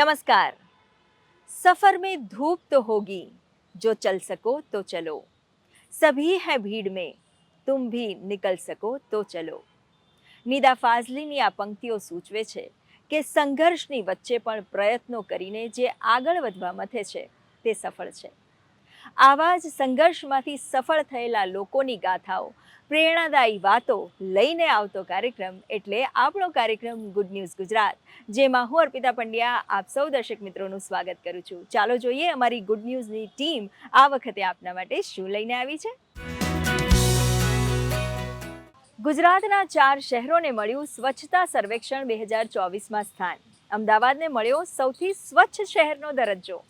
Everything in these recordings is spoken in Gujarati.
नमस्कार सफर में धूप तो होगी जो चल सको तो चलो सभी है भीड़ में तुम भी निकल सको તો ચલો નિદા ફાઝલીની આ પંક્તિઓ સૂચવે છે કે સંઘર્ષની વચ્ચે પણ પ્રયત્નો કરીને જે આગળ વધવા મથે છે તે સફળ છે આવા જ સંઘર્ષમાંથી સફળ થયેલા લોકોની ગાથાઓ પ્રેરણાદાયી વાતો લઈને આવતો કાર્યક્રમ એટલે આપણો કાર્યક્રમ ગુડ ન્યૂઝ ગુજરાત જેમાં હું અર્પિતા પંડ્યા આપ સૌ દર્શક મિત્રોનું સ્વાગત કરું છું. ચાલો જોઈએ અમારી ગુડ ન્યૂઝની ટીમ આ વખતે આપના માટે શું લઈને આવી છે? ગુજરાતના ચાર શહેરોને મળ્યું સ્વચ્છતા સર્વેક્ષણ બે હજાર ચોવીસમાં સ્થાન. અમદાવાદને મળ્યો સૌથી સ્વચ્છ શહેરનો દરજ્જો.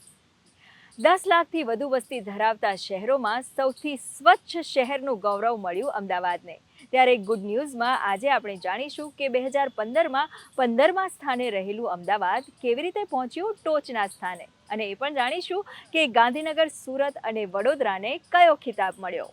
દસ લાખથી વધુ વસ્તી ધરાવતા શહેરોમાં સૌથી સ્વચ્છ શહેરનું ગૌરવ મળ્યું અમદાવાદને. ત્યારે ગુડ ન્યૂઝમાં આજે આપણે જાણીશું કે બે હજાર પંદરમાં પંદરમા સ્થાને રહેલું અમદાવાદ કેવી રીતે પહોંચ્યું ટોચના સ્થાને. અને એ પણ જાણીશું કે ગાંધીનગર, સુરત અને વડોદરાને કયો ખિતાબ મળ્યો.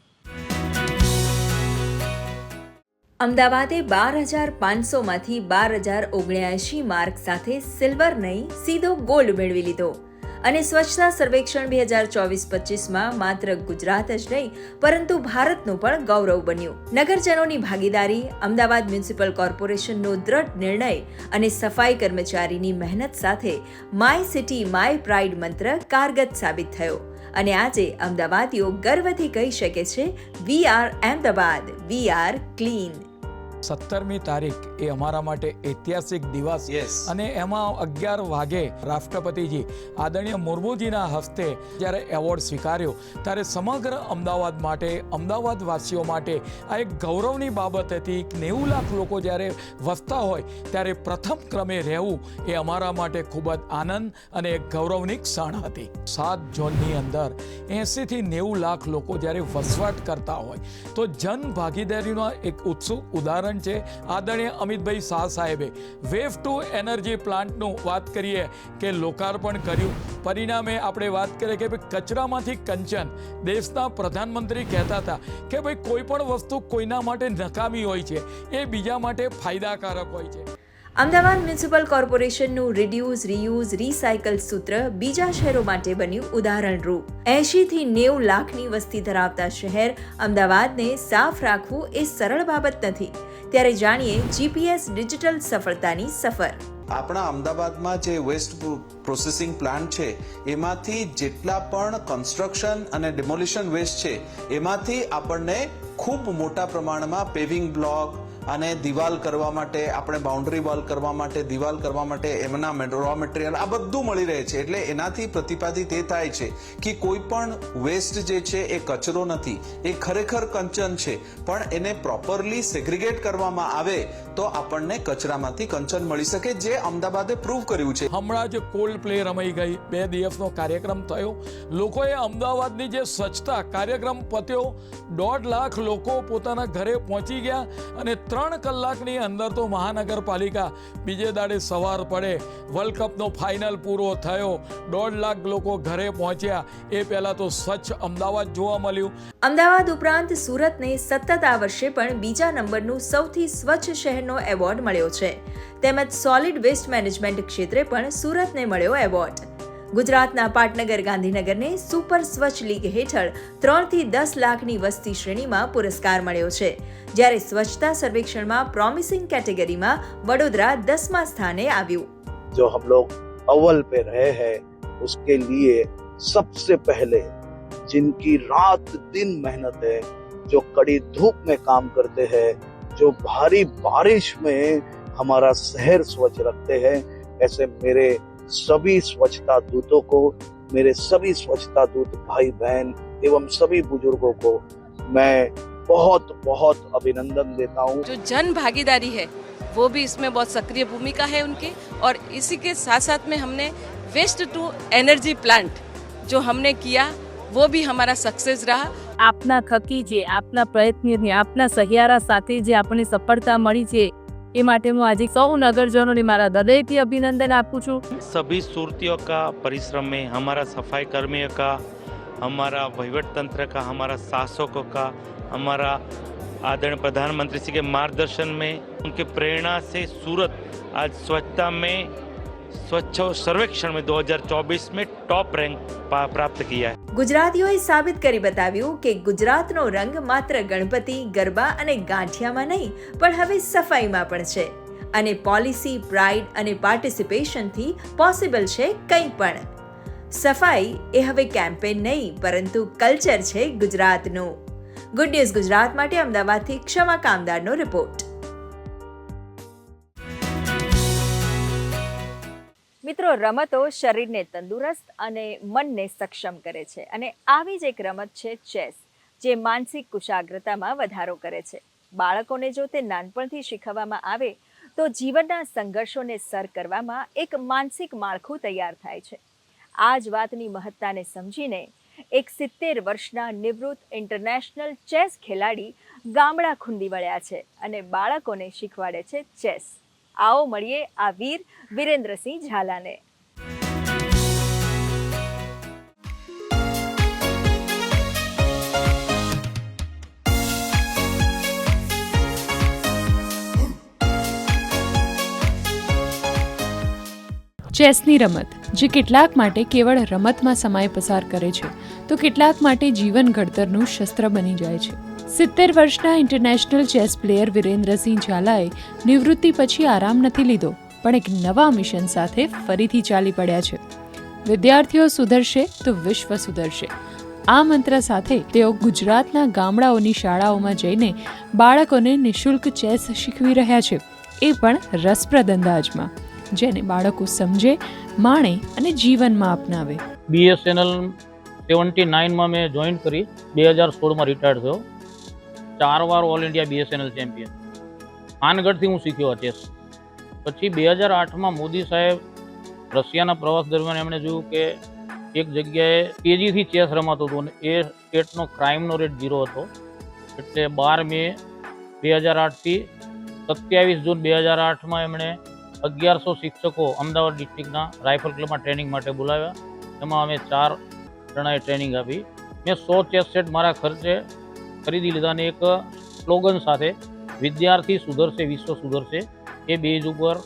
અમદાવાદે બાર હજાર પાંચસોમાંથી બાર હજાર ઓગણ્યાએંશી માર્ક સાથે સિલ્વર નહીં, સીધો ગોલ્ડ મેળવી લીધો. અને સ્વચ્છતા સર્વેક્ષણ બે હજાર ચોવીસ પચીસમાં માત્ર ગુજરાત જ નહીં, પરંતુ ભારતનું પણ ગૌરવ બન્યું. નગરજનોની ભાગીદારી, અમદાવાદ મ્યુનિસિપલ કોર્પોરેશનનો દ્રઢ નિર્ણય અને સફાઈ કર્મચારીની મહેનત સાથે માય સિટી, માય પ્રાઇડ મંત્ર કારગત સાબિત થયો. અને આજે અમદાવાદીઓ ગર્વથી કહી શકે છે we are Ahmedabad we are clean સત્તરમી તારીખ એ અમારા માટે ઐતિહાસિક દિવસ. અને એમાં અગિયાર વાગે રાષ્ટ્રપતિજી આદરણીય મુર્મુજીના હસ્તે જ્યારે એવોર્ડ સ્વીકાર્યો ત્યારે સમગ્ર અમદાવાદ માટે અમદાવાદ વાસીઓ માટે આ એક ગૌરવની બાબત હતી નેવું લાખ લોકો જ્યારે વસતા હોય ત્યારે પ્રથમ ક્રમે રહેવું એ અમારા માટે ખૂબ જ આનંદ અને એક ગૌરવની ક્ષણ હતી. સાત ઝોનની અંદર એંસીથી નેવું લાખ લોકો જ્યારે વસવાટ કરતા હોય તો જન ભાગીદારીનો એક ઉત્સુક ઉદાહરણ છે આદરણીય અમિતભાઈ શાહ સાહેબે. વેવ ટુ એનર્જી પ્લાન્ટનું વાત કરીએ કે લોકાર્પણ કર્યું. પરિણામે આપણે વાત કરીએ કે ભાઈ કચરામાંથી કંચન. દેશના પ્રધાનમંત્રી કહેતા હતા કે ભાઈ કોઈ પણ વસ્તુ કોઈના માટે નકામી હોય છે. એ બીજા માટે ફાયદાકારક હોય છે. અમદાવાદ મ્યુનિસિપલ કોર્પોરેશનનું રિડ્યુઝ રીયુઝ રીસાયકલ સૂત્ર બીજા શહેરો માટે બન્યું ઉદાહરણરૂપ એંશીથી નેવું લાખની વસ્તી ધરાવતા શહેર અમદાવાદને સાફ રાખવું એ સરળ બાબત નથી. ત્યારે જાણીએ જીપીએસ ડિજિટલ સફળતાની સફર. આપણા અમદાવાદમાં જે વેસ્ટ પ્રોસેસિંગ પ્લાન્ટ છે, એમાંથી જેટલા પણ કન્સ્ટ્રક્શન અને ડિમોલિશન વેસ્ટ છે, એમાંથી આપણને ખૂબ મોટા પ્રમાણમાં પેવિંગ બ્લોક અને દિવાલ કરવા માટે, આપણે બાઉન્ડ્રી વોલ કરવા માટે, દિવાલ કરવા માટે એમના રો મટીરિયલ આ બધું મળી રહે છે. એટલે એનાથી પ્રતિપાદિત એ થાય છે કે કોઈ પણ વેસ્ટ જે છે એ કચરો નથી, એ ખરેખર કંચન છે. પણ એને પ્રોપરલી સેગ્રીગેટ કરવામાં આવે તો આપણને કચરામાંથી કંચન મળી શકે, જે અમદાવાદે પ્રૂવ કર્યું છે. હમણાં જ કોલ્ડ પ્લે રમાઈ ગઈ. બે દિવસનો કાર્યક્રમ થયો. લોકોએ અમદાવાદની જે સ્વચ્છતા કાર્યક્રમ પત્યો, દોઢ લાખ લોકો પોતાના ઘરે પહોંચી ગયા અને ત્રણ કલાકની અંદર તો મહાનગરપાલિકા બીજે દાડે સવાર પડે. વર્લ્ડ કપનો ફાઇનલ પૂરો થયો. દોઢ લાખ લોકો ઘરે પહોંચ્યા. એ પહેલાં તો સ્વચ્છ અમદાવાદ જોવા મળ્યું. અમદાવાદ ઉપરાંત સુરતને સતત આ વર્ષે પણ બીજા નંબરનું સૌથી સ્વચ્છ શહેરનો એવોર્ડ મળ્યો છે. તેમજ સોલિડ વેસ્ટ મેનેજમેન્ટ ક્ષેત્રે પણ સુરતને મળ્યો એવોર્ડ. ગુજરાતના પાટનગર ગાંધીનગરને સુપર સ્વચ્છ લીગ હેઠળ ત્રણથી દસ લાખની વસ્તી શ્રેણીમાં પુરસ્કાર મળ્યો છે જ્યારે સ્વચ્છતા સર્વેક્ષણમાં પ્રોમિસિંગ કેટેગરીમાં વડોદરા દસમા સ્થાને આવ્યું जो हम लोग अव्वल पे रहे हैं उसके लिए सबसे पहले जिनकी रात दिन मेहनत है जो कड़ी धूप में काम करते हैं जो भारी बारिश में हमारा शहर स्वच्छ रखते हैं ऐसे मेरे सभी स्वच्छता दूतों को मेरे सभी स्वच्छता दूत भाई बहन एवं सभी बुजुर्गों को मैं बहुत बहुत अभिनंदन देता हूँ जो जन भागीदारी है वो भी इसमें बहुत सक्रिय भूमिका है उनकी और इसी के साथ साथ में हमने वेस्ट टू एनर्जी प्लांट जो हमने किया वो भी हमारा सक्सेस रहा આપના થકી જે આપના પ્રયત્નની આપના સહિયારા સાથે જે આપણને સફળતા મળી છે એ માટે હું આજે સૌ નગરજનોને મારા હૃદયથી अभिनंदन આપું છું सभी सूरतियों का परिश्रम में हमारा सफाई कर्मियों का हमारा वहीवट तंत्र का हमारा शासकों का हमारा आदरणीय प्रधानमंत्री जी के मार्गदर्शन में उनके प्रेरणा से सूरत आज स्वच्छता में स्वच्छ सर्वेक्षण में 2024 में टॉप रैंक पा- प्राप्त किया है ગુજરાતીઓએ સાબિત કરી બતાવ્યું કે ગુજરાતનો રંગ માત્ર ગણપતિ ગરબા અને ગાંઠિયામાં નહીં પણ હવે સફાઈમાં પણ છે અને પોલિસી પ્રાઇડ અને પાર્ટિસિપેશનથી પોસિબલ છે કંઈ પણ સફાઈ એ હવે કેમ્પેન નહીં પરંતુ કલ્ચર છે ગુજરાતનું ગુડ ન્યૂઝ ગુજરાત માટે અમદાવાદથી ક્ષમા કામદારનો રિપોર્ટ મિત્રો, રમતો શરીરને તંદુરસ્ત અને મનને સક્ષમ કરે છે અને આવી જ એક રમત છે ચેસ, જે માનસિક કુશાગ્રતામાં વધારો કરે છે. બાળકોને જો તે નાનપણથી શીખવવામાં આવે, તો જીવનના સંઘર્ષોને સર કરવામાં એક માનસિક માળખું તૈયાર થાય છે. આ જ વાતની મહત્તાને સમજીને એક સિત્તેર વર્ષના નિવૃત્ત ઇન્ટરનેશનલ ચેસ ખેલાડી ગામડા ખૂંદી વળ્યા છે અને બાળકોને શીખવાડે છે ચેસ. આવો મળીએ આ વીર વિરેન્દ્રસિંહ ઝાલાને. ચેસની રમત, જે કેટલાક માટે કેવળ રમતમાં સમય પસાર કરે છે, તો કેટલાક માટે જીવન ઘડતરનું શસ્ત્ર બની જાય છે. સિત્તેર વર્ષના ઇન્ટરનેશનલ ચેસ પ્લેયર વિરેન્દ્રસિંહ ઝાલાએ નિવૃત્તિ પછી આરામ નથી લીધો, પણ એક નવા મિશન સાથે ફરીથી ચાલી પડ્યા છે. વિદ્યાર્થીઓ સુધરશે તો વિશ્વ સુધરશે. આ મંત્ર સાથે તેઓ ગુજરાતના ગામડાઓની શાળાઓમાં જઈને બાળકોને નિઃશુલ્ક ચેસ શીખવી રહ્યા છે. એ પણ રસપ્રદ અંદાજમાં, જેને બાળકો સમજે, માણે અને જીવનમાં અપનાવે. બીએસએનએલ સેવન્ટી નાઇનમાં મેં જોઈન કરી. બે હજાર સોળમાં રિટાયર્ડ થયો. ચાર વાર ઓલ ઇન્ડિયા બીએસએનએલ ચેમ્પિયન માનગઢથી હું શીખ્યો ચેસ પછી બે હજાર આઠમાં મોદી સાહેબ રશિયાના પ્રવાસ દરમિયાન એમણે જોયું કે એક જગ્યાએ તેજીથી ચેસ રમાતું હતું અને એ સ્ટેટનો ક્રાઇમનો રેટ ઝીરો હતો. એટલે બાર મે બે હજાર આઠથી સત્યાવીસ જૂન બે હજાર આઠમાં એમણે અગિયારસો શિક્ષકો અમદાવાદ ડિસ્ટ્રિક્ટના રાઇફલ ક્લબમાં ટ્રેનિંગ માટે બોલાવ્યા. એમાં અમે ચાર જણાએ ટ્રેનિંગ આપી. મેં સો ચેસ સેટ મારા ખર્ચે ખરીદી લીધા અને એક સ્લોગન સાથે, વિદ્યાર્થી સુધરશે, વિશ્વ સુધરશે. એ બેઝ ઉપર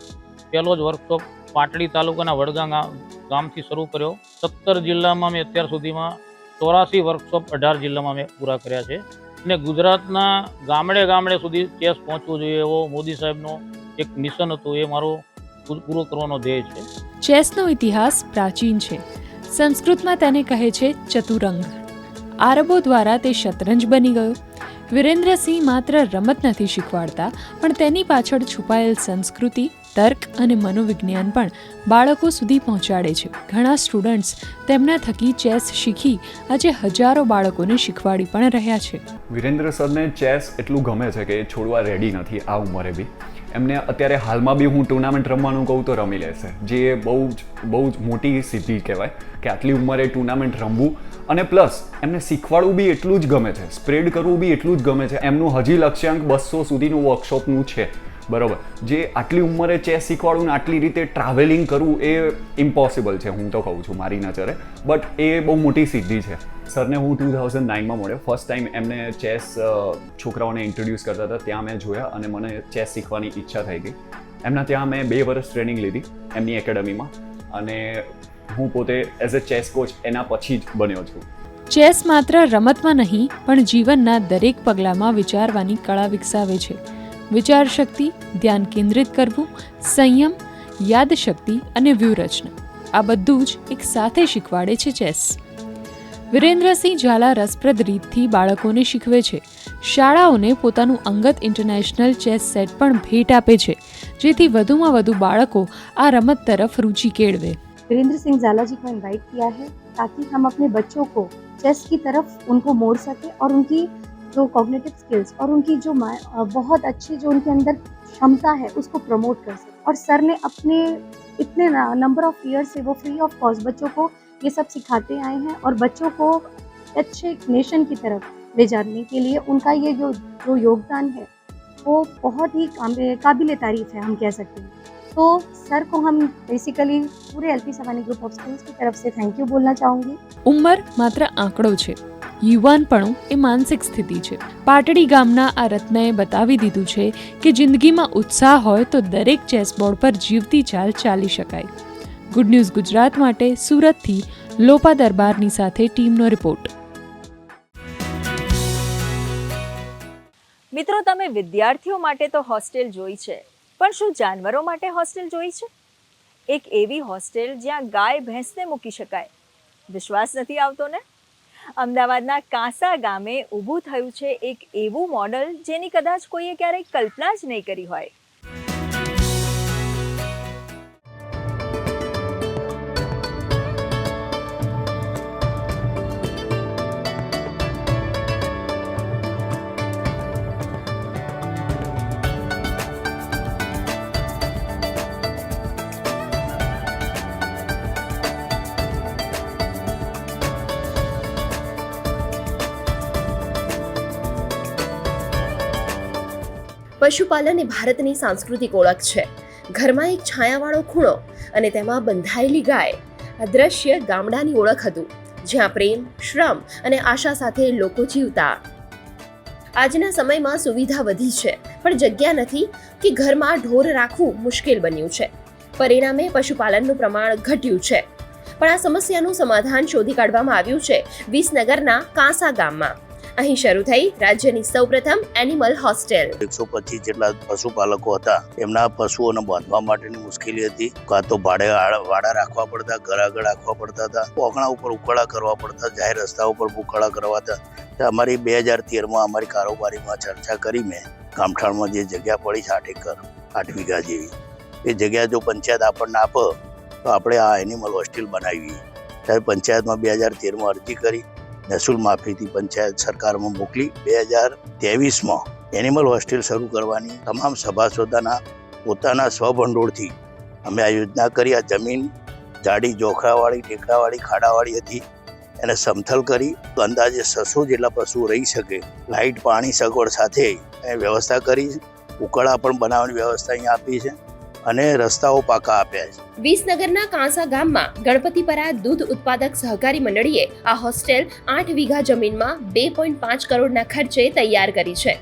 પહેલો જ વર્કશોપ પાટડી તાલુકાના વડગા ગામ- ગામથી શરૂ કર્યો. સત્તર જિલ્લામાં મેં અત્યાર સુધીમાં ચોરાસી વર્કશોપ અઢાર જિલ્લામાં મેં પૂરા કર્યા છે. અને ગુજરાતના ગામડે ગામડે સુધી ચેસ પહોંચવું જોઈએ એવો મોદી સાહેબનો એક મિશન હતું, એ મારો પૂરો કરવાનો ધ્યેય છે. ચેસનો ઇતિહાસ પ્રાચીન છે. સંસ્કૃતમાં તેને કહે છે ચતુરંગ. આરબો દ્વારા તે શતરંજ બની ગયો. વિરેન્દ્રસિંહ માત્ર રમત નથી શીખવાડતા, પણ તેની પાછળ છુપાયેલ સંસ્કૃતિ, તર્ક અને મનોવિજ્ઞાન પણ બાળકો સુધી પહોંચાડે છે. ઘણા સ્ટુડન્ટ્સ તેમના થકી ચેસ શીખી આજે હજારો બાળકોને શીખવાડી પણ રહ્યા છે. વિરેન્દ્ર સરને ચેસ એટલું ગમે છે કે છોડવા રેડી નથી આ ઉંમરે બી. એમને અત્યારે હાલમાં બી હું ટુર્નામેન્ટ રમવાનું કહું તો રમી લેશે જે બહુ જ બહુ જ મોટી સિદ્ધિ કહેવાય કે આટલી ઉંમરે ટુર્નામેન્ટ રમવું. અને પ્લસ એમને શીખવાડવું બી એટલું જ ગમે છે. સ્પ્રેડ કરવું બી એટલું જ ગમે છે. એમનું હજી લક્ષ્યાંક બસો સુધીનું વર્કશોપનું છે. બરોબર. જે આટલી ઉંમરે ચેસ શીખવાડવું ને આટલી રીતે ટ્રાવેલિંગ કરવું એ ઇમ્પોસિબલ છે, હું તો કહું છું, મારી નજરે. બટ એ બહુ મોટી સિદ્ધિ છે. સરને હું ટુ થાઉઝન્ડ નાઇનમાં મળ્યો. ફર્સ્ટ ટાઈમ એમને ચેસ છોકરાઓને ઇન્ટ્રોડ્યુસ કરતા હતા. ત્યાં મેં જોયા અને મને ચેસ શીખવાની ઈચ્છા થઈ ગઈ. એમના ત્યાં મેં બે વર્ષ ટ્રેનિંગ લીધી એમની એકેડમીમાં અને હું પોતે એઝ અ ચેસ કોચ એના પછી જ બન્યો છું. ચેસ માત્ર રમતમાં નહીં, પણ જીવનના દરેક પગલામાં વિચારવાની કળા વિકસાવે છે. વિચાર શક્તિ, ધ્યાન કેન્દ્રિત કરવું, સંયમ યાદશક્તિ અને વ્યૂહરચના. આ બધું જ એક સાથે શીખવાડે છે ચેસ વિરેન્દ્રસિંહ ઝાલા રસપ્રદ રીતથી બાળકોને શીખવે છે શાળાઓને પોતાનું અંગત ઇન્ટરનેશનલ ચેસ સેટ પણ ભેટ આપે છે જેથી વધુમાં વધુ બાળકો આ રમત તરફ રુચિ કેળવે वीरेंद्र सिंह जाला जी को इनवाइट किया है ताकि हम अपने बच्चों को चेस की तरफ उनको मोड़ सके और उनकी जो कॉग्निटिव स्किल्स और उनकी जो मा- अ, बहुत अच्छी जो उनके अंदर क्षमता है उसको प्रमोट कर सके और सर ने अपने इतने नंबर ऑफ ईयर से वो फ्री ऑफ कॉस्ट बच्चों को ये सब सिखाते आए हैं और बच्चों को अच्छे एक नेशन की तरफ ले जाने के लिए उनका ये जो जो योगदान है वो बहुत ही काबिल तारीफ है हम कह सकते हैं तो सर को हम बेसिकली पूरे L Savani group of schools की तरफ से थैंक यू बोलना चाहूँगी ઉંમર માત્ર આંકડો છે યુવાનપણું એ માનસિક સ્થિતિ છે પાટડી ગામના આ રત્નએ બતાવી દીધું છે કે જિંદગીમાં ઉત્સાહ હોય તો દરેક ચેસ બોર્ડ પર જીવતી ચાલ ચાલી શકાય ગુડ ન્યૂઝ ગુજરાત માટે સુરતથી લોપા દરબારની સાથે ટીમનો રિપોર્ટ. મિત્રો, તમે વિદ્યાર્થીઓ માટે તો હોસ્ટેલ જોઈ છે, પણ શું જાનવરો માટે હોસ્ટેલ જોઈ છે? એક એવી હોસ્ટેલ જ્યાં ગાય ભેંસને મૂકી શકાય. વિશ્વાસ નથી આવતો ને? અમદાવાદના કાંસા ગામે ઊભું થયું છે એક એવું મોડલ જેની કદાચ કોઈએ ક્યારેય કલ્પના જ નહીં કરી હોય. પશુપાલન એ ભારતની સાંસ્કૃતિક ઓળખ છે. ઘરમાં એક છાયાવાળો ખૂણો અને તેમાં બંધાયેલી ગાય, આ દ્રશ્ય ગામડાની ઓળખ હતું, જ્યાં પ્રેમ, શ્રમ અને આશા સાથે લોકો જીવતા. આજના સમયમાં સુવિધા વધી છે, પણ જગ્યા નથી કે ઘરમાં ઢોર રાખવું મુશ્કેલ બન્યું છે. પરિણામે પશુપાલનનું પ્રમાણ ઘટ્યું છે. પણ આ સમસ્યાનું સમાધાન શોધી કાઢવામાં આવ્યું છે વિસનગરના કાંસા ગામમાં. અહીં શરૂ થઈ રાજ્યની સૌપ્રથમ એનિમલ હોસ્ટેલ એકસો પચીસ જેટલા પશુપાલકો હતા. એમના પશુઓને બાંધવા માટેની મુશ્કેલી હતી. કાં તો ભાડે વાડા રાખવા પડતા, ઘર આગળ રાખવા પડતા હતા. ઓગણા ઉપર ઉકાળા કરવા પડતા, જાહેર રસ્તા ઉપર ઉકાળા કરવાતા અમારી બે હજાર તેરમાં અમારી કારોબારીમાં ચર્ચા કરી મેં. ગામઠાણમાં જે જગ્યા પડી છે, આઠ એકર, આઠ વીઘા જેવી. એ જગ્યા જો પંચાયત આપણને આપે, તો આપણે આ એનિમલ હોસ્ટેલ બનાવી. ત્યારે પંચાયતમાં બે હજાર તેરમાં અરજી કરી. મહેસૂલ માફીથી પંચાયત સરકારમાં મોકલી બે હજાર ત્રેવીસમાં એનિમલ હોસ્ટેલ શરૂ કરવાની તમામ સભાસદોના પોતાના સ્વભંડોળથી અમે આ યોજના કરી. આ જમીન જાડી જોખરાવાળી, ટેકરાવાળી, ખાડાવાળી હતી. એને સમથલ કરી. અંદાજે છસો જેટલા પશુઓ રહી શકે. લાઇટ પાણી, સગવડ સાથે એ વ્યવસ્થા કરી. ઉકળા પણ બનાવવાની વ્યવસ્થા અહીંયા આપી છે. અને રસ્તાઓ પાકા આપ્યા છે. વિસનગરના કાંસા ગામમાં ગણપતિપરા દૂધ ઉત્પાદક સહકારી મંડળીએ આ હોસ્ટેલ આઠ વીઘા જમીનમાં બે પોઈન્ટ પાંચ કરોડના ખર્ચે તૈયાર કરી છે.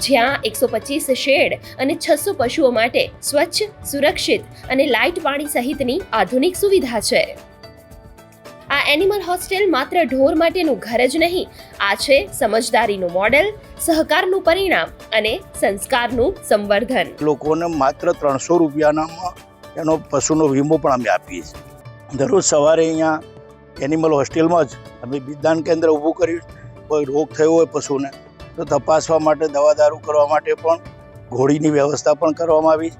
જ્યાં એકસો પચીસ શેડ અને છસો પશુઓ માટે સ્વચ્છ, સુરક્ષિત અને લાઇટ પાણી સહિતની આધુનિક સુવિધા છે. આ એનિમલ હોસ્ટેલ માત્ર ઢોર માટેનું ઘર જ નહીં, આ છે સમજદારીનું મોડેલ સહકારનું પરિણામ અને સંસ્કારનું સંવર્ધન. લોકોને માત્ર ત્રણસો રૂપિયાનામાં એનો પશુનો વીમો પણ અમે આપીએ છીએ. દરરોજ સવારે અહીંયા એનિમલ હોસ્ટેલમાં જ અમે બીજદાન કેન્દ્ર ઊભું કર્યું કોઈ રોગ થયો હોય પશુને, તો તપાસવા માટે, દવા દારૂ કરવા માટે પણ ઘોડીની વ્યવસ્થા પણ કરવામાં આવી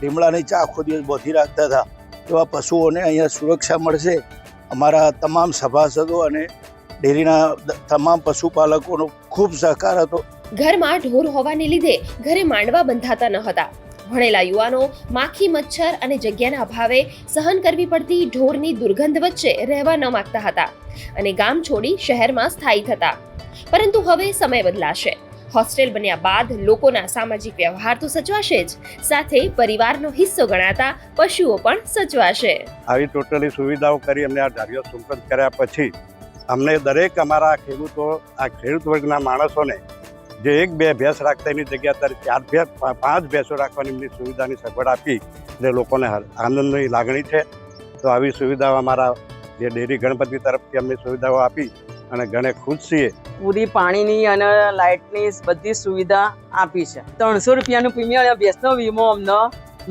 લીમડાની ચા આખો દિવસ બોધી રાખતા હતા. એવા પશુઓને અહીંયા સુરક્ષા મળશે અમારા તમામ સભાસદો અને ડેરીના તમામ પશુપાલકોનો ખૂબ સહકાર હતો. ઘરમાં ઢોર હોવાને લીધે ઘરે માંડવા બંધાતા ન હતા. ભણેલા યુવાનો માખી, મચ્છર અને જગ્યાના અભાવે સહન કરવી પડતી ઢોરની દુર્ગંધ વચ્ચે રહેવા ન માંગતા હતા અને ગામ છોડી શહેરમાં સ્થાયી થતા. પરંતુ હવે સમય બદલાશે. હોસ્ટેલ બન્યા બાદ લોકોના સામાજિક વ્યવહાર તો સચવાશે જ. સાથે પરિવારનો હિસ્સો ગણાતા પશુઓ પણ સચવાશે. આવી ટોટલી સુવિધાઓ કરી અમને આ ધાર્યો સંપન્ન કર્યા પછી અમને દરેક અમારા ખેડૂતો, આ ખેડૂત વર્ગના માણસોને જે એક બે ભેંસ રાખતા એની જગ્યા અત્યારે ચાર ભેંસ પાંચ ભેંસો રાખવાની એમની સુવિધાની સગવડ આપી એટલે લોકોને આનંદની લાગણી છે. તો આવી સુવિધાઓ અમારા જે ડેરી ગણપતિ તરફથી અમને સુવિધાઓ આપી અને ઘણે ખુશ છીએ. પૂરી પાણીની અને લાઇટની બધી સુવિધા આપી છે. ત્રણસો રૂપિયાનું પ્રીમિયમ અને ભેંસનો વીમો અમને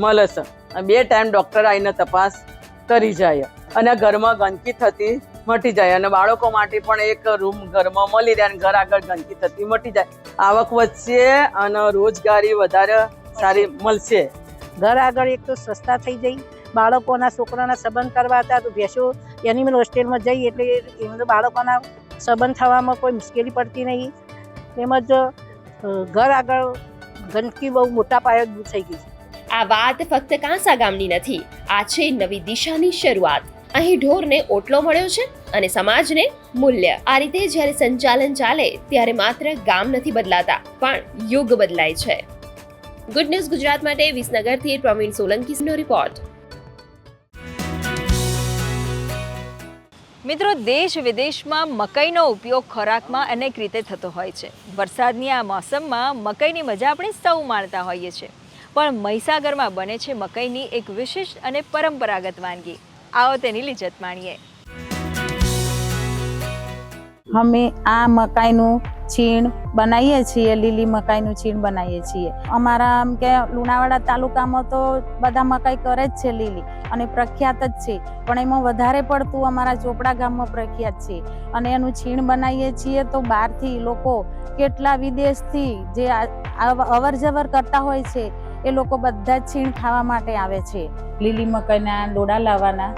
મળે છે. બે ટાઈમ ડૉક્ટર આવીને તપાસ કરી જાય. અને ઘરમાં ગંદકી થતી મટી જાય. અને બાળકો માટે પણ એક રૂમ ઘરમાં મળી રહે અને ઘર આગળ ગંદકી થતી મટી જાય. આવક વધશે અને રોજગારી વધારે સારી મળશે. ઘર આગળ એક તો સસ્તા થઈ જાય. બાળકોના છોકરાના સંબંધ કરવા હતા તો ભેંસો એનિમલ હોસ્ટેલમાં જઈ એટલે એમનું બાળકોના સંબંધ થવામાં કોઈ મુશ્કેલી પડતી નહીં. તેમજ ઘર આગળ ગંદકી બહુ મોટા પાયે દૂર થઈ ગઈ આ વાત ફક્ત કાંસા ગામની નથી, આ છે નવી દિશાની શરૂઆત. અહીં ઢોરને ઓટલો મળ્યો છે અને સમાજને મૂલ્ય. આ રીતે જ્યારે સંચાલન ચાલે, ત્યારે માત્ર ગામ નથી બદલાતા, પણ યુગ બદલાય છે. ગુડ ન્યૂઝ ગુજરાત માટે વિસનગરથી પ્રવીણ સોલંકીનો રિપોર્ટ મિત્રો, દેશ વિદેશમાં મકાઈનો ઉપયોગ ખોરાકમાં અનેક રીતે થતો હોય છે. વરસાદની આ મોસમમાં મકાઈની મજા આપણે સૌ માણતા હોઈએ છીએ. પણ મહીસાગરમાં બને છે મકાઈની એક વિશિષ્ટ અને પરંપરાગત વાનગી. આવો તેની લિજ્જત માણીએ. અમે આ મકાઈનું છીણ બનાવીએ છીએ, લીલી મકાઈનું છીણ બનાવીએ છીએ. અમારા આમ કે લુણાવાડા તાલુકામાં તો બધા મકાઈ કરે જ છે લીલી. અને પ્રખ્યાત જ છે. પણ એમાં વધારે પડતું અમારા ચોપડા ગામમાં પ્રખ્યાત છે. અને એનું છીણ બનાવીએ છીએ તો બહારથી લોકો કેટલા વિદેશથી જે અવર જવર કરતા હોય છે, એ લોકો બધા જ છીણ ખાવા માટે આવે છે. લીલી મકાઈના ડોડા લાવવાના,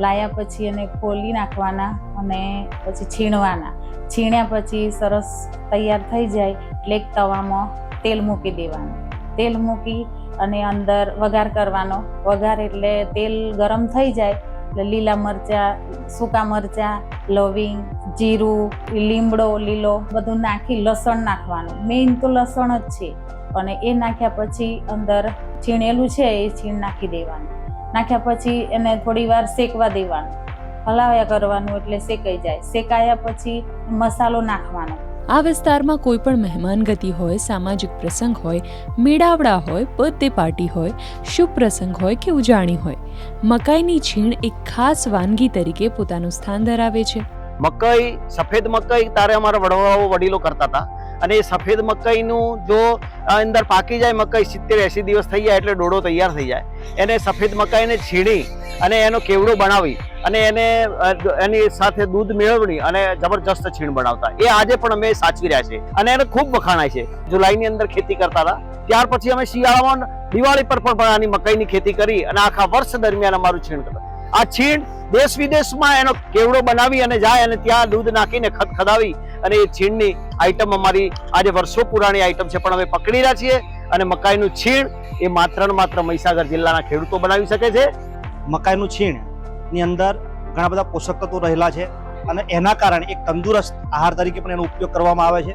લાયા પછી એને ખોલી નાખવાના અને પછી છીણવાના. છીણ્યા પછી સરસ તૈયાર થઈ જાય, એટલે એક તવામાં તેલ મૂકી દેવાનું. તેલ મૂકી અને અંદર વઘાર કરવાનો. વઘાર એટલે તેલ ગરમ થઈ જાય, એટલે લીલા મરચાં, સૂકા મરચાં, લવિંગ, જીરું, લીમડો, લીલો, બધું નાખી લસણ નાખવાનું. મેઇન તો લસણ જ છે, અને એ નાખ્યા પછી અંદર છીણેલું છે એ છીણ નાખી દેવાનું. નાખ્યા પછી એને થોડી વાર શેકવા દેવાનું. હલાવ્યા કરવાનું એટલે શેકાઈ જાય. શેકાયા પછી મસાલો નાખવાનો. આ વિસ્તારમાં કોઈ પણ મહેમાન ગતિ હોય, સામાજિક પ્રસંગ હોય, મેળાવડા હોય બર્થડે પાર્ટી હોય, શુભ પ્રસંગ હોય કે ઉજાણી હોય, મકાઈની છીણ એક ખાસ વાનગી તરીકે પોતાનું સ્થાન ધરાવે છે. મકાઈ, સફેદ મકાઈ, તારે અમારા વડવાઓ વડીલો કરતા હતા. અને એ સફેદ મકાઈનું જો અંદર પાકી જાય, મકાઈ સિત્તેર એંસી દિવસ થઈ જાય એટલે ડોડો તૈયાર થઈ જાય. એને સફેદ મકાઈને છીણી અને એનો કેવડો બનાવી અને એને એની સાથે દૂધ મેળવણી અને જબરજસ્ત છીણ બનાવતા. એ આજે પણ અમે સાચવી રહ્યા છે અને એને ખૂબ વખાણાય છે. જુલાઈની અંદર ખેતી કરતા હતા. ત્યાર પછી અમે શિયાળામાં દિવાળી પર પણ આની મકાઈની ખેતી કરી અને આખા વર્ષ દરમિયાન અમારું છીણ કરતા. આ છીણ દેશ વિદેશમાં એનો કેવડો બનાવી અને જાય અને ત્યાં દૂધ નાખીને ખદખદાવી અને એ છીણની આઈટમ અમારી આજે વર્ષો પુરાણી આઈટમ છે, પણ અમે પકડી રહ્યા છીએ અને મકાઈનું છીણ એ માત્ર ને માત્ર મહીસાગર જિલ્લાના ખેડૂતો બનાવી શકે છે. મકાઈનું છીણની અંદર ઘણા બધા પોષક તત્વો રહેલા છે અને એના કારણે એક તંદુરસ્ત આહાર તરીકે પણ એનો ઉપયોગ કરવામાં આવે છે.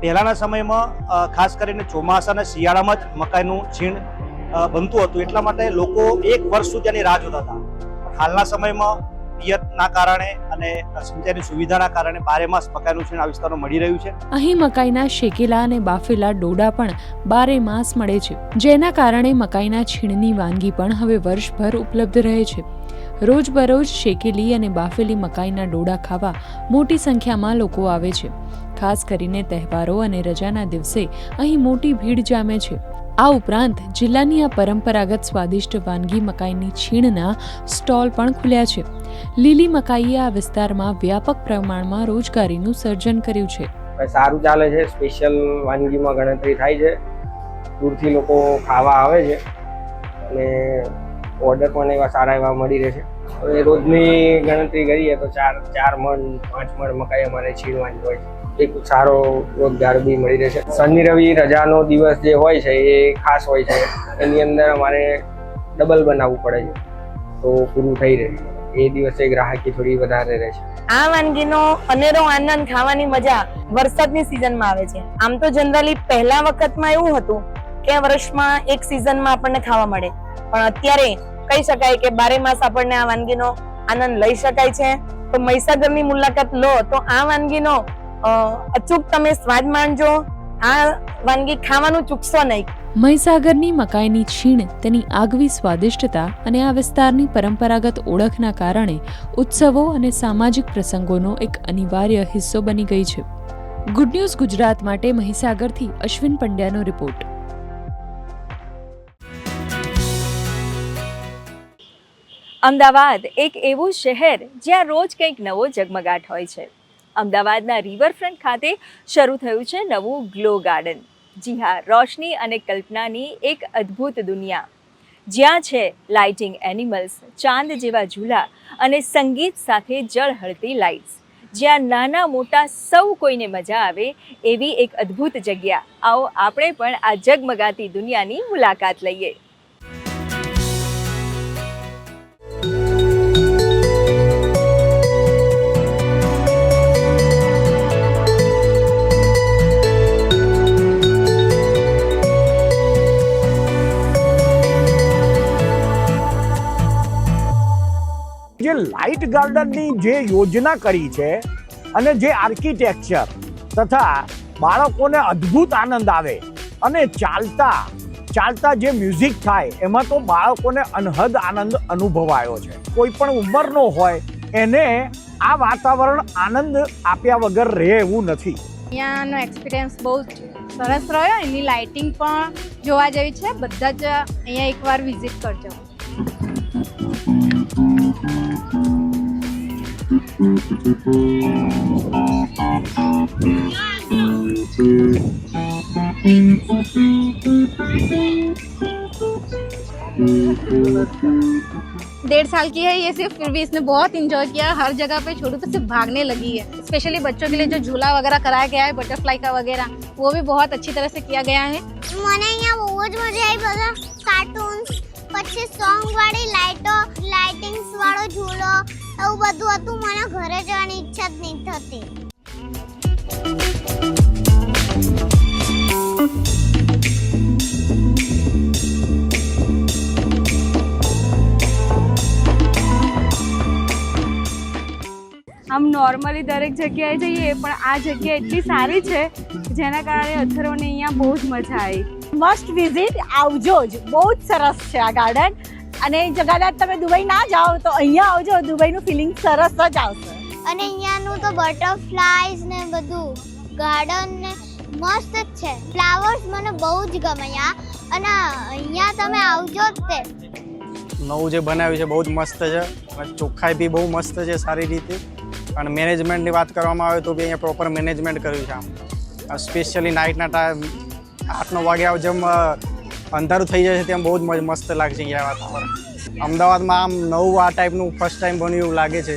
પહેલાંના સમયમાં ખાસ કરીને ચોમાસા અને શિયાળામાં જ મકાઈનું છીણ બનતું હતું. એટલા માટે લોકો એક વર્ષ સુધી એની રાહ જોતા હતા. હાલના સમયમાં પિયતના કારણે અને સિંચાઈની સુવિધાના કારણે બારે માસ મકાઈનું છીણ આ વિસ્તારો મળી રહ્યું છે. અહીં મકાઈના શેકેલા અને બાફેલા ડોડા પણ બારે માસ મળે છે, જેના કારણે મકાઈના છીણની વાનગી પણ હવે વર્ષભર ઉપલબ્ધ રહે છે. રોજબરોજ શેકેલી અને બાફેલી મકાઈના ડોડા ખાવા મોટી સંખ્યામાં લોકો આવે છે. ખાસ કરીને તહેવારો અને રજાના દિવસે અહીં મોટી ભીડ જામે છે. આ ઉપરાંત જિલ્લાની આ પરંપરાગત સ્વાદિષ્ટ વાનગી મકાઈની છીણના સ્ટોલ પણ ખુલ્યા છે. લીલી મકાઈએ આ વિસ્તારમાં વ્યાપક પ્રમાણમાં રોજગારીનું સર્જન કર્યું છે. સારું ચાલે છે, સ્પેશિયલ વાનગીમાં ગણતરી થાય છે. દૂરથી લોકો ખાવા આવે છે અને ઓર્ડર પણ એવા સારા એવા મળી રહે છે. હવે રોજની ગણતરી કરીએ તો ચાર ચાર મણ, પાંચ મણ મકાઈ અમારે છીણવાની હોય છે. એક સારો રોજગાર બી મળી રહે છે. શનિ રવિ રજાનો દિવસ જે હોય છે, એ ખાસ હોય છે. એની અંદર અમારે ડબલ બનાવવું પડે છે. તો પૂરું થઈ રહે. એ દિવસે ગ્રાહકી થોડી વધારે રહે છે. આ વાનગીનો અનેરો આનંદ ખાવાની મજા વરસાદની સિઝનમાં આવે છે. આમ તો જનરલી પહેલા વખતમાં એવું હતું કે વર્ષમાં એક સિઝનમાં આપણને ખાવા મળે. પણ અત્યારે કહી શકાય કે બારે માસ આપણને આ વાનગીનો આનંદ લઈ શકાય છે. તો મહીસાગરની મુલાકાત લો, તો આ વાનગીનો અચૂક તમે સ્વાદ માણજો. આ વાનગી ખાવાનું ચૂકશો નહીં. મહીસાગરની મકાઈની છીણ તેની આગવી સ્વાદિષ્ટતા અને આ વિસ્તારની પરંપરાગત ઓળખના કારણે ઉત્સવો અને સામાજિક પ્રસંગોનો એક અનિવાર્ય હિસ્સો બની ગઈ છે. ગુડ ન્યૂઝ ગુજરાત માટે મહીસાગરથી અશ્વિન પંડ્યાનો રિપોર્ટ. અમદાવાદ એક એવું શહેર જ્યાં રોજ કંઈક નવો ઝગમગાટ હોય છે. અમદાવાદના રિવરફ્રન્ટ ખાતે શરૂ થયું છે નવું ગ્લો ગાર્ડન. જી હા, રોશની અને કલ્પનાની એક અદ્ભુત દુનિયા. જ્યાં છે લાઇટિંગ એનિમલ્સ, ચાંદ જેવા ઝૂલા અને સંગીત સાથે જળહળતી લાઇટ્સ. જ્યાં નાના મોટા સૌ કોઈને મજા આવે એવી એક અદ્ભુત જગ્યા. આવો આપણે પણ આ ઝગમગાતી દુનિયાની મુલાકાત લઈએ. લાઇટ ગાર્ડનની જે યોજના કરી છે અને જે આર્કિટેક્ચર તથા બાળકોને અદ્ભુત આનંદ આવે અને ચાલતા ચાલતા જે મ્યુઝિક થાય, એમાં તો બાળકોને અનહદ આનંદ અનુભવાયો છે. કોઈ પણ ઉંમરનો હોય, એને આ વાતાવરણ આનંદ આપ્યા વગર રહે એવું નથી. અહીંયાનો એક્સપિરિયન્સ બહુ સરસ રહ્યો. એની લાઇટિંગ પણ જોવા જેવી છે. બધા જ અહીંયા એકવાર વિઝિટ કરજો. डेढ़ साल की है ये सिर्फ़, फिर भी इसने बहुत इंजॉय किया। हर जगह पे छोटे तो सिर्फ़ भागने लगी है। स्पेशली बच्चों के लिए जो झूला वगैरह कराया गया है बटरफ्लाई का वगैरह, वो भी बहुत अच्छी तरह से किया गया है। मैंने यहाँ मुझे कार्टून પછી સોંગ વાળી લાઇટો લાઇટિંગ્સ વાળો ઝૂલો એવું બધું હતું. મને ઘરે જવાની ઈચ્છા જ નહીં થતી. આમ નોર્મલી દરેક જગ્યાએ જઈએ, પણ આ જગ્યા એટલી સારી છે, જેના કારણે અથરોને અહીંયા બહુ જ મજા આવી. મસ્ટ વિઝિટ આવજો જ. બહુ જ સરસ છે આ ગાર્ડન અને જગાડાત તમે દુબઈ ના જાઓ તો અહીંયા આવજો. દુબઈનું ફિલિંગ સરસ જ આવશે. અને અહીંયાનું તો બટરફ્લાયઝ ને બધું ગાર્ડન ને મસ્ત જ છે. ફ્લાવર્સ મને બહુ જ ગમે અહીંયા અને અહીંયા તમે આવજો જ તે. નવું જે બનાવ્યું છે બહુ જ મસ્ત છે. અને ચોખ્ખાઈ બી બહુ મસ્ત છે સારી રીતે. અને મેનેજમેન્ટની વાત કરવામાં આવે તો બી અહીંયા પ્રોપર મેનેજમેન્ટ કર્યું છે આમ. સ્પેશિયલી નાઇટના ટાઈમ આઠ નવ જેમ અંધારું થઈ જાય છે તેમ બહુ જ મસ્ત લાગે છે અહીંયા વાતાવરણ. અમદાવાદમાં આમ નવું આ ટાઈપનું ફર્સ્ટ ટાઈમ બન્યું એવું લાગે છે.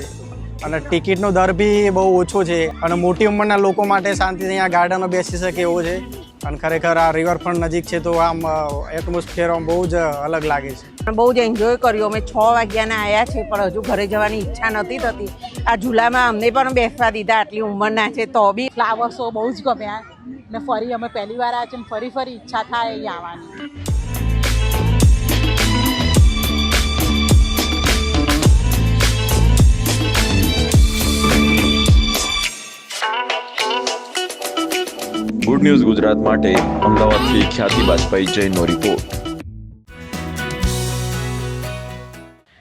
અને ટિકિટનો દર બી બહુ ઓછો છે. અને મોટી ઉંમરના લોકો માટે શાંતિથી અહીંયા ગાર્ડનો બેસી શકે એવો છે. અને ખરેખર આ રિવરફ્રન્ટ નજીક છે તો આમ એટમોસ્ફિયર બહુ જ અલગ લાગે છે. બહુ જ એન્જોય કર્યું. અમે છ વાગ્યાના આવ્યા છે પણ હજુ ઘરે જવાની ઈચ્છા નથી થતી. આ ઝૂલામાં અમને પણ બેસવા દીધા. આટલી ઉંમરના છે તો બી. ફ્લાવર્સો બહુ જ ગમ્યા. ને ફરી અમે પહેલી વાર આવ્યા છે ને ફરી ફરી ઈચ્છા થાય અહીંયા આવવાની. ગુડ ન્યૂઝ ગુજરાત માટે અમદાવાદથી ખ્યાતિ બાજપાઈ જૈનનો રિપોર્ટ